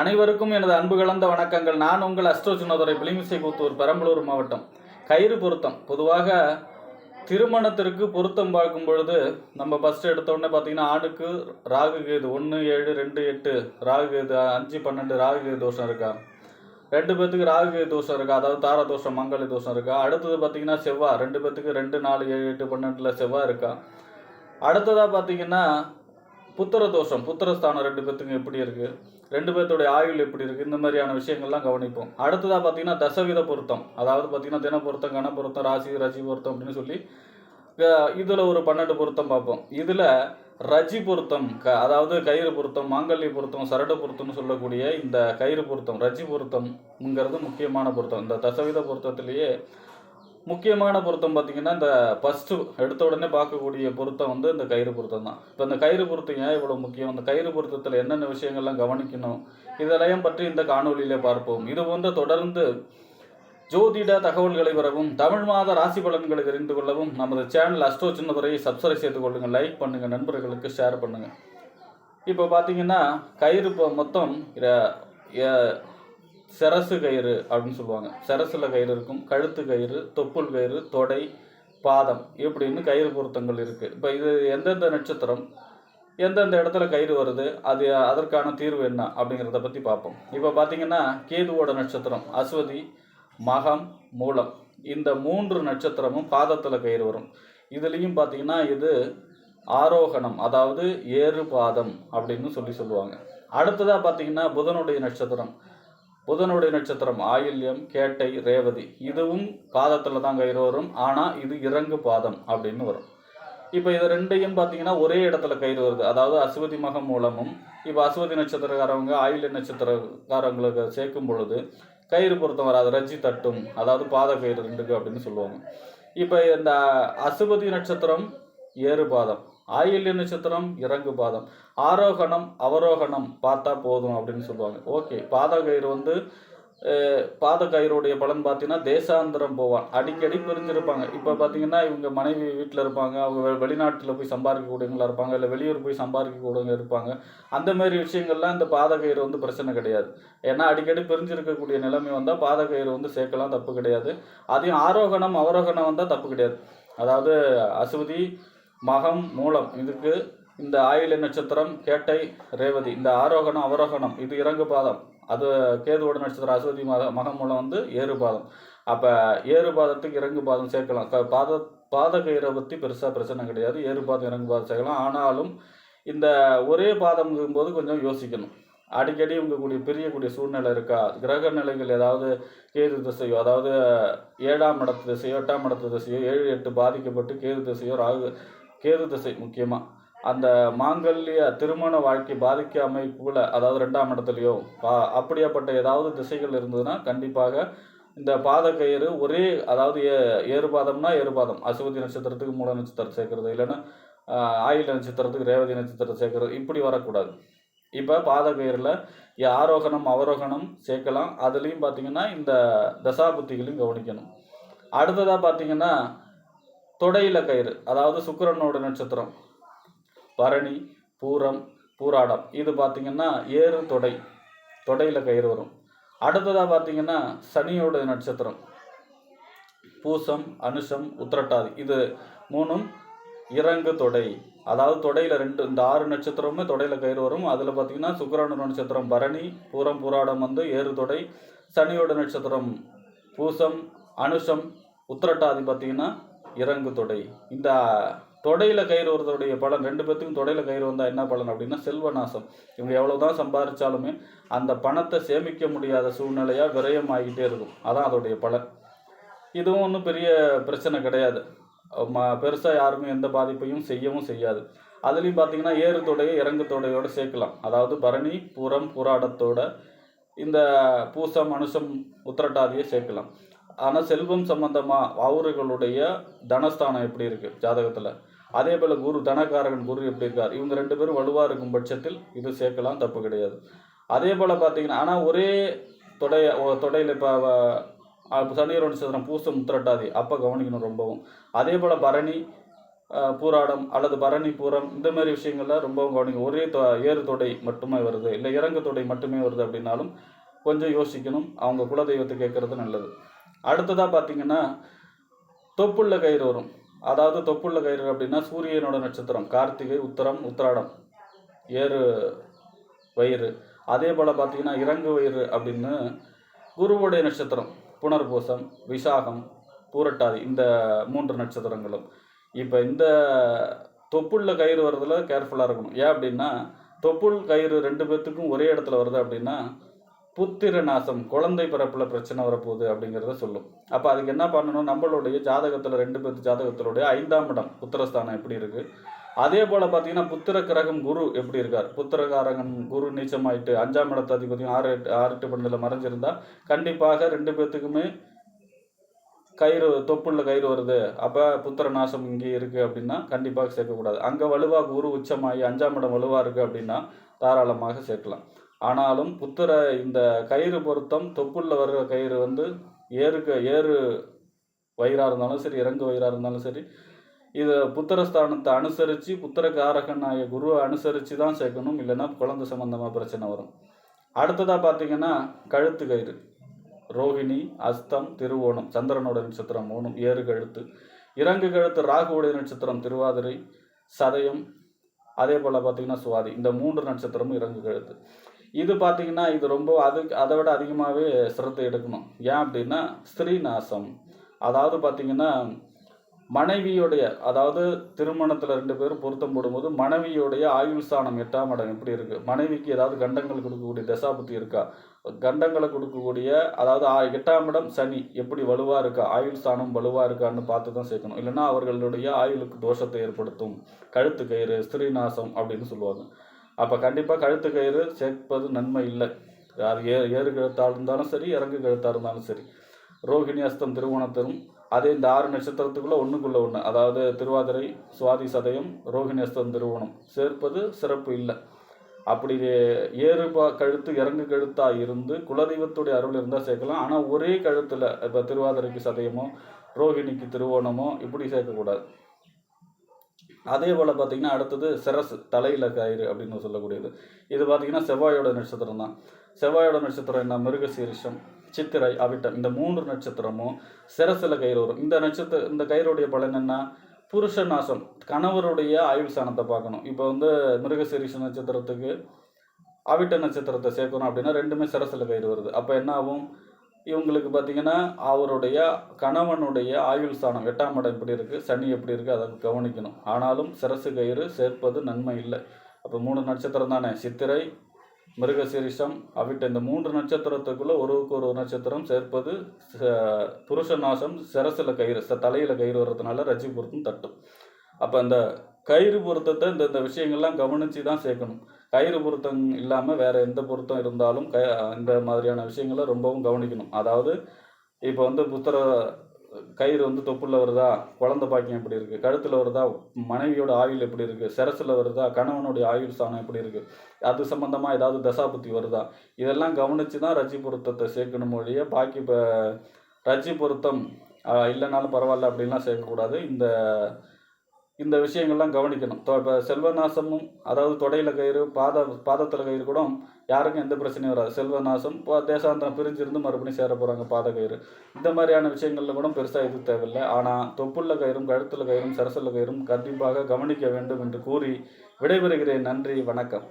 அனைவருக்கும் எனது அன்பு கலந்த வணக்கங்கள். நான் உங்கள் அஸ்ட்ரோ சின்னதுரை பிளிமிசை கூத்தூர் பெரம்பலூர் மாவட்டம். கயிறு பொருத்தம். பொதுவாக திருமணத்திற்கு பொருத்தம் பார்க்கும் பொழுது நம்ம ஃபஸ்ட்டு எடுத்தோடனே பார்த்தீங்கன்னா ஆணுக்கு ராகு கேது ஒன்று ஏழு ரெண்டு எட்டு ராகு கேது அஞ்சு பன்னெண்டு ராகு கேது தோஷம் இருக்கா? ரெண்டு பேர்த்துக்கு ராகு கேது தோஷம் இருக்கா? அதாவது தார தோஷம் மங்கள தோஷம் இருக்கா? அடுத்தது பார்த்தீங்கன்னா செவ்வாய் ரெண்டு பேர்த்துக்கு ரெண்டு நாலு ஏழு எட்டு பன்னெண்டில் செவ்வாய் இருக்கா? அடுத்ததாக பார்த்தீங்கன்னா புத்திர தோஷம். புத்திரஸ்தானம் ரெண்டு பேர்த்துக்கும் எப்படி இருக்குது ரெண்டு பேர்த்தோடைய ஆயுள் எப்படி இருக்கு? இந்த மாதிரியான விஷயங்கள்லாம் கவனிப்போம். அடுத்ததாக பார்த்தீங்கன்னா தசவித பொருத்தம். அதாவது பார்த்தீங்கன்னா தின பொருத்தம் கன பொருத்தம் ராசி ரசி பொருத்தம் அப்படின்னு சொல்லி இதில் ஒரு பன்னெண்டு பொருத்தம் பார்ப்போம். இதில் ரஜி பொருத்தம் க அதாவது கயிறு பொருத்தம் மாங்கல்ய பொருத்தம் சரடு பொருத்தம்னு சொல்லக்கூடிய இந்த கயிறு பொருத்தம் ரஜி பொருத்தம்ங்கிறது முக்கியமான பொருத்தம். இந்த தசவித பொருத்தத்திலேயே முக்கியமான பொருத்தம் பார்த்தீங்கன்னா இந்த ஃபஸ்ட்டு எடுத்த உடனே பார்க்கக்கூடிய பொருத்தம் வந்து இந்த கயிறு பொருத்தம் தான். இப்போ இந்த கயிறு பொருத்தம் ஏன் இவ்வளோ முக்கியம்? இந்த கயிறு பொருத்தத்தில் என்னென்ன விஷயங்கள்லாம் கவனிக்கணும்? இதெல்லாம் பற்றி இந்த காணொலியிலே பார்ப்போம். இது போன்ற தொடர்ந்து ஜோதிட தகவல்களை பெறவும் தமிழ் மாத ராசி பலன்களை தெரிந்து கொள்ளவும் நமது சேனல் அஸ்ட்ரோ சின்னதுரையை சப்ஸ்கிரைப் செய்து கொள்ளுங்கள் லைக் பண்ணுங்கள் நண்பர்களுக்கு ஷேர் பண்ணுங்கள் இப்போ பார்த்தீங்கன்னா கயிறு இப்போ மொத்தம் சரசு கயிறு அப்படின்னு சொல்லுவாங்க. சரசில் கயிறு இருக்கும். கழுத்து கயிறு தொப்புள் கயிறு தொடை பாதம் இப்படின்னு கயிறு பொருத்தங்கள் இருக்குது இப்போ இது எந்தெந்த நட்சத்திரம் எந்தெந்த இடத்துல கயிறு வருது அது அதற்கான தீர்வு என்ன அப்படிங்கிறத பற்றி பார்ப்போம். இப்போ பார்த்தீங்கன்னா கேதுவோட நட்சத்திரம் அஸ்வதி மகம் மூலம். இந்த மூன்று நட்சத்திரமும் பாதத்தில் கயிறு வரும். இதுலேயும் பார்த்தீங்கன்னா இது ஆரோகணம் அதாவது ஏறு பாதம் அப்படின்னு சொல்லி சொல்லுவாங்க. அடுத்ததாக பார்த்தீங்கன்னா புதனுடைய நட்சத்திரம். புதனுடைய நட்சத்திரம் ஆயில்யம் கேட்டை ரேவதி. இதுவும் பாதத்தில் தான் கயிறு வரும் ஆனால் இது இறங்கு பாதம் அப்படின்னு வரும். இப்போ இது ரெண்டையும் பார்த்தீங்கன்னா ஒரே இடத்துல கயிறு வருது. அதாவது அஸ்வதி மகம் மூலமும் இப்போ அஸ்வதி நட்சத்திரக்காரவங்க ஆயில்ய நட்சத்திரக்காரங்களுக்கு சேர்க்கும் பொழுது கயிறு பொருத்தம் வராது. ரஜி தட்டும். அதாவது பாத கயிறு ரெண்டுக்கு அப்படின்னு சொல்லுவாங்க. இப்போ இந்த அசுபதி நட்சத்திரம் ஏறு பாதம். ஆயில்ய நட்சத்திரம் இறங்கு பாதம். ஆரோகணம் அவரோகணம் பார்த்தா போதும் அப்படின்னு சொல்லுவாங்க. ஓகே பாத கயிறு வந்து பாத கயிறுடைய பலன் பார்த்தீங்கன்னா தேசாந்திரம் போவான். அடிக்கடி பிரிஞ்சிருப்பாங்க. இப்போ பார்த்தீங்கன்னா இவங்க மனைவி வீட்டில் இருப்பாங்க. அவங்க வெ- வெளிநாட்டில் போய் சம்பாதிக்கக்கூடியவங்களா இருப்பாங்க. இல்லை வெளியூர் போய் சம்பாதிக்கக்கூடியவங்க இருப்பாங்க. அந்த மாதிரி விஷயங்கள்லாம் இந்த பாத கயிறு வந்து பிரச்சனை கிடையாது. ஏன்னா அடிக்கடி பிரிஞ்சிருக்கக்கூடிய நிலைமை வந்தால் பாத கயிறு வந்து சேர்க்கலாம் தப்பு கிடையாது. அதையும் ஆரோகணம் அவரோகணம் வந்தால் தப்பு கிடையாது. அதாவது அசுவதி மகம் மூலம். இதுக்கு இந்த ஆயில நட்சத்திரம் கேட்டை ரேவதி இந்த ஆரோகணம் அவரோகணம் இது இறங்கு பாதம். அது கேதுவோட நட்சத்திரம் அசுவதி மக மகம் மூலம் வந்து ஏறு பாதம். அப்போ ஏறு பாதத்துக்கு இறங்கு பாதம் சேர்க்கலாம். பாத பாத கயிறை பற்றி பெருசாக பிரச்சனை கிடையாது. ஏறு பாதம் இறங்கு பாதம் சேர்க்கலாம். ஆனாலும் இந்த ஒரே பாதம்ங்கும் போது கொஞ்சம் யோசிக்கணும். அடிக்கடி உங்கக்கூடிய பிரியக்கூடிய சூழ்நிலை இருக்கா? கிரக நிலைகள் ஏதாவது கேது திசையோ அதாவது ஏழாம் இடத்து திசையோ எட்டாம் இடத்து திசையோ ஏழு எட்டு பாதிக்கப்பட்டு கேது திசையோ ராகு கேது திசை முக்கியமாக அந்த மாங்கல்ய திருமண வாழ்க்கை பாதிக்க கூட அதாவது ரெண்டாம் இடத்துலையோ பா அப்படியாப்பட்ட ஏதாவது திசைகள் இருந்ததுன்னா கண்டிப்பாக இந்த பாத கயிறு ஒரே அதாவது ஏ ஏறுபாதம்னா ஏறுபாதம் அசுவதி நட்சத்திரத்துக்கு மூல நட்சத்திரம் சேர்க்கறது இல்லைன்னா ஆயுள் நட்சத்திரத்துக்கு ரேவதி நட்சத்திரம் சேர்க்கறது இப்படி வரக்கூடாது. இப்போ பாத கயிறில் ஆரோகணம் அவரோகணம் சேர்க்கலாம். அதுலேயும் பார்த்தீங்கன்னா இந்த தசாபுத்திகளையும் கவனிக்கணும். அடுத்ததாக பார்த்தீங்கன்னா தொடையில கயிறு அதாவது சுக்கரனோட நட்சத்திரம். பரணி பூரம் பூராடம். இது பார்த்தீங்கன்னா ஏறு தொடை தொடையில கயிறு வரும். அடுத்ததாக பார்த்தீங்கன்னா சனியோட நட்சத்திரம். பூசம் அனுஷம் உத்திரட்டாதி. இது மூணும் இறங்கு தொடை. அதாவது தொடையில ரெண்டு இந்த ஆறு நட்சத்திரமுமே தொடையில கயிறு வரும். அதில் பார்த்தீங்கன்னா சுக்கிரனோட நட்சத்திரம் பரணி பூரம் பூராடம் வந்து ஏறு தொடை. சனியோட நட்சத்திரம் பூசம் அனுஷம் உத்திரட்டாதி பார்த்தீங்கன்னா இறங்கு தொடை இந்த தொடையில கயிறு வருவதுடைய பலன் ரெண்டு பேர்த்துக்கும் தொடையில கயிறு வந்தால் என்ன பலன் அப்படின்னா செல்வநாசம். இவங்க எவ்வளவுதான் சம்பாதிச்சாலுமே அந்த பணத்தை சேமிக்க முடியாத சூழ்நிலையாக விரயமாகிட்டே இருக்கும். அதான் அதோடைய பலன். இதுவும் ஒன்றும் பெரிய பிரச்சனை கிடையாது. ம பெருசாக யாருமே எந்த பாதிப்பையும் செய்யவும் செய்யாது. அதுலேயும் பார்த்தீங்கன்னா ஏறு தொடையை இறங்கு தொடையோடு சேர்க்கலாம். அதாவது பரணி புறம் புராடத்தோட இந்த பூசம் மனுஷம் உத்திரட்டாதியை சேர்க்கலாம். ஆனால் செல்வம் சம்பந்தமாக அவர்களுடைய தனஸ்தானம் எப்படி இருக்குது ஜாதகத்தில்? அதே போல் குரு தனக்காரகன் குரு எப்படி இருக்கார்? இவங்க ரெண்டு பேரும் வலுவாக இருக்கும் பட்சத்தில் இது சேர்க்கலாம் தப்பு கிடையாது. அதே போல் பார்த்தீங்கன்னா ஆனால் ஒரே தொடைய தொடையில் இப்போ சனியரோட நட்சத்திரம் பூசம் முத்திரட்டாதி அப்போ கவனிக்கணும் ரொம்பவும். அதே போல் பரணி பூராடம் அல்லது பரணி பூரம் இந்த மாதிரி விஷயங்கள்ல ரொம்பவும் கவனிக்கும் ஒரே தொ ஏறு தொடை மட்டுமே வருது. இல்லை இறங்கு தொடை மட்டுமே வருது அப்படின்னாலும் கொஞ்சம் யோசிக்கணும். அவங்க குலதெய்வத்தை கேட்குறது நல்லது. அடுத்ததாக பார்த்தீங்கன்னா தொப்புள்ள கயிறு வரும் அதாவது தொப்புள்ள கயிறு அப்படின்னா சூரியனோட நட்சத்திரம். கார்த்திகை உத்தரம் உத்திராடம். ஏறு வயிறு. அதே போல் பார்த்தீங்கன்னா இறங்கு வயிறு அப்படின்னு குருவுடைய நட்சத்திரம். புனர்பூசம் விசாகம் பூரட்டாதி இந்த மூன்று நட்சத்திரங்களும். இப்போ இந்த தொப்புள்ள கயிறு வர்றதுல கேர்ஃபுல்லாக இருக்கணும். ஏன் அப்படின்னா தொப்புள் கயிறு ரெண்டு பேர்த்துக்கும் ஒரே இடத்துல வருது அப்படின்னா புத்திர நாசம் குழந்தை பிறப்புல பிரச்சனை வரப்போகுது அப்படிங்கிறத சொல்லும். அப்போ அதுக்கு என்ன பண்ணணும்? நம்மளுடைய ஜாதகத்தில் ரெண்டு பேர்த்து ஜாதகத்தினுடைய ஐந்தாம் இடம் புத்திரஸ்தானம் எப்படி இருக்கு? அதே போல் பார்த்தீங்கன்னா புத்திர கிரகம் குரு எப்படி இருக்கார்? புத்திரகாரகன் குரு நீச்சமாயிட்டு அஞ்சாம் இடத்து அதிபதியும் ஆறு எட்டு ஆறு எட்டு பன்னெண்டில் மறைஞ்சிருந்தா கண்டிப்பாக ரெண்டு பேர்த்துக்குமே கயிறு தொப்புள்ள கயிறு வருது. அப்போ புத்திர நாசம் இங்கே இருக்குது அப்படின்னா கண்டிப்பாக சேர்க்கக்கூடாது. அங்கே வலுவாக குரு உச்சமாகி அஞ்சாம் இடம் வலுவாக இருக்குது அப்படின்னா தாராளமாக சேர்க்கலாம். ஆனாலும் புத்திர இந்த கயிறு பொருத்தம் தொப்புள்ள வர்ற கயிறு வந்து ஏறுக்கு ஏறு வயிறாக இருந்தாலும் சரி இறங்கு வயிறாக இருந்தாலும் சரி இது புத்திரஸ்தானத்தை அனுசரித்து புத்திரகாரகனாய குருவை அனுசரித்து தான் சேர்க்கணும். இல்லைன்னா குழந்தை சம்பந்தமாக பிரச்சனை வரும். அடுத்ததாக பார்த்தீங்கன்னா கழுத்து கயிறு. ரோஹிணி அஸ்தம் திருவோணம் சந்திரனோட நட்சத்திரம் ஓணம் ஏறு கழுத்து. இறங்கு கழுத்து ராகுவுடைய நட்சத்திரம் திருவாதிரை சதயம் அதே போல் பார்த்தீங்கன்னா சுவாதி. இந்த மூன்று நட்சத்திரமும் இறங்கு கழுத்து. இது பார்த்தீங்கன்னா இது ரொம்ப அது அதை விட அதிகமாகவே சிரத்தை எடுக்கணும். ஏன் அப்படின்னா ஸ்திரீநாசம் அதாவது பார்த்தீங்கன்னா மனைவியுடைய அதாவது திருமணத்தில் ரெண்டு பேரும் பொருத்தம் போடும்போது மனைவியுடைய ஆயுள் ஸ்தானம் எட்டாம் இடம் எப்படி இருக்கு? மனைவிக்கு ஏதாவது கண்டங்கள் கொடுக்கக்கூடிய தசாபுத்தி இருக்கா? கண்டங்களை கொடுக்கக்கூடிய அதாவது எட்டாம் இடம் சனி எப்படி வலுவாக இருக்கா? ஆயுள் ஸ்தானம் வலுவாக இருக்கான்னு பார்த்து தான் சேர்க்கணும். இல்லைன்னா அவர்களுடைய ஆயுளுக்கு தோஷத்தை ஏற்படுத்தும். கழுத்து கயிறு ஸ்திரீநாசம் அப்படின்னு சொல்லுவாங்க. அப்போ கண்டிப்பாக கழுத்து கயிறு சேர்ப்பது நன்மை இல்லை. அது ஏ ஏறு கழுத்தாக இருந்தாலும் சரி இறங்கு கழுத்தாக இருந்தாலும் சரி. ரோகிணி அஸ்தம் திருவோணத்திலும் அதே இந்த ஆறு நட்சத்திரத்துக்குள்ளே ஒன்றுக்குள்ளே ஒன்று அதாவது திருவாதிரை சுவாதி சதயம் ரோகிணி அஸ்தம் திருவோணம். சேர்ப்பது சிறப்பு இல்லை. அப்படி ஏறு கழுத்து இறங்கு கழுத்தாக இருந்து குலதெய்வத்துடைய அருள் இருந்தால் சேர்க்கலாம். ஆனால் ஒரே கழுத்தில் இப்போ திருவாதிரைக்கு சதயமோ ரோகிணிக்கு திருவோணமோ இப்படி சேர்க்கக்கூடாது. அதே போல் பார்த்தீங்கன்னா அடுத்தது சிரசு தலையில் கயிறு அப்படின்னு சொல்லக்கூடியது. இது பார்த்தீங்கன்னா செவ்வாயோட நட்சத்திரம் தான். செவ்வாயோட நட்சத்திரம் என்ன? மிருகசீரிஷம் சித்திரை அவிட்டம். இந்த மூன்று நட்சத்திரமும் சிரசில் கயிறு வரும். இந்த நட்சத்திர இந்த கயிறுடைய பலன் என்ன? புருஷ நாசம் கணவருடைய ஆயுள் சாணத்தை பார்க்கணும். இப்போ வந்து மிருகசீரிஷ நட்சத்திரத்துக்கு அவிட்ட நட்சத்திரத்தை சேர்க்கணும் அப்படின்னா ரெண்டுமே சிரசில் கயிறு வருது. அப்போ என்ன ஆகும்? இவங்களுக்கு பார்த்தீங்கன்னா அவருடைய கணவனுடைய ஆயுள் ஸ்தானம் எட்டாம் இடம் எப்படி இருக்குது சனி எப்படி இருக்குது அதை கவனிக்கணும். ஆனாலும் சிரசு கயிறு சேர்ப்பது நன்மை இல்லை. அப்போ மூணு நட்சத்திரம் தானே? சித்திரை மிருகசீரிஷம் அவிட்ட இந்த மூன்று நட்சத்திரத்துக்குள்ளே ஒருவருக்கு ஒரு நட்சத்திரம் சேர்ப்பது ச- புருஷ நாசம் சிரசில் கயிறு ச- தலையில் கயிறு வர்றதுனால ரஜிபுரத்தும் தட்டும். அப்போ அந்த கயிறு பொருத்தத்தை இந்த இந்த விஷயங்கள்லாம் கவனித்து தான் சேர்க்கணும். கயிறு பொருத்தம் இல்லாமல் வேறு எந்த பொருத்தம் இருந்தாலும் க இந்த மாதிரியான விஷயங்களை ரொம்பவும் கவனிக்கணும். அதாவது இப்போ வந்து புத்திர கயிறு வந்து தொப்புள்ள வருதா? குழந்தை பாக்கியம் எப்படி இருக்கு? கழுத்துல வருதா? மனைவியோட ஆயுள் எப்படி இருக்கு? சிரசுல வருதா? கணவனுடைய ஆயுள் ஸ்தானம் எப்படி இருக்கு? அது சம்பந்தமா ஏதாவது தசாபுத்தி வருதா? இதெல்லாம் கவனிச்சு தான் ரஜி பொருத்தத்தை சேர்க்கணும் ஒழிய பாக்கி இப்போ ரஜி பொருத்தம் இல்லைனாலும் பரவாயில்ல அப்படின்லாம் சேர்க்கக்கூடாது. இந்த இந்த விஷயங்கள்லாம் கவனிக்கணும். இப்போ செல்வநாசமும் அதாவது தொடையில் கயிறு பாத பாதத்தில் கயிறு கூட யாருக்கும் எந்த பிரச்சனையும் வராது. செல்வநாசம் இப்போ தேசாந்திரம் பிரிஞ்சிருந்து மறுபடியும் சேர போகிறாங்க பாத கயிறு. இந்த மாதிரியான விஷயங்களில் கூட பெருசாக இது தேவையில்லை. ஆனால் தொப்புள்ள கயிறும் கழுத்தில் கயிறும் சரசல்ல கயிறும் கண்டிப்பாக கவனிக்க வேண்டும் என்று கூறி விடைபெறுகிறேன். நன்றி வணக்கம்.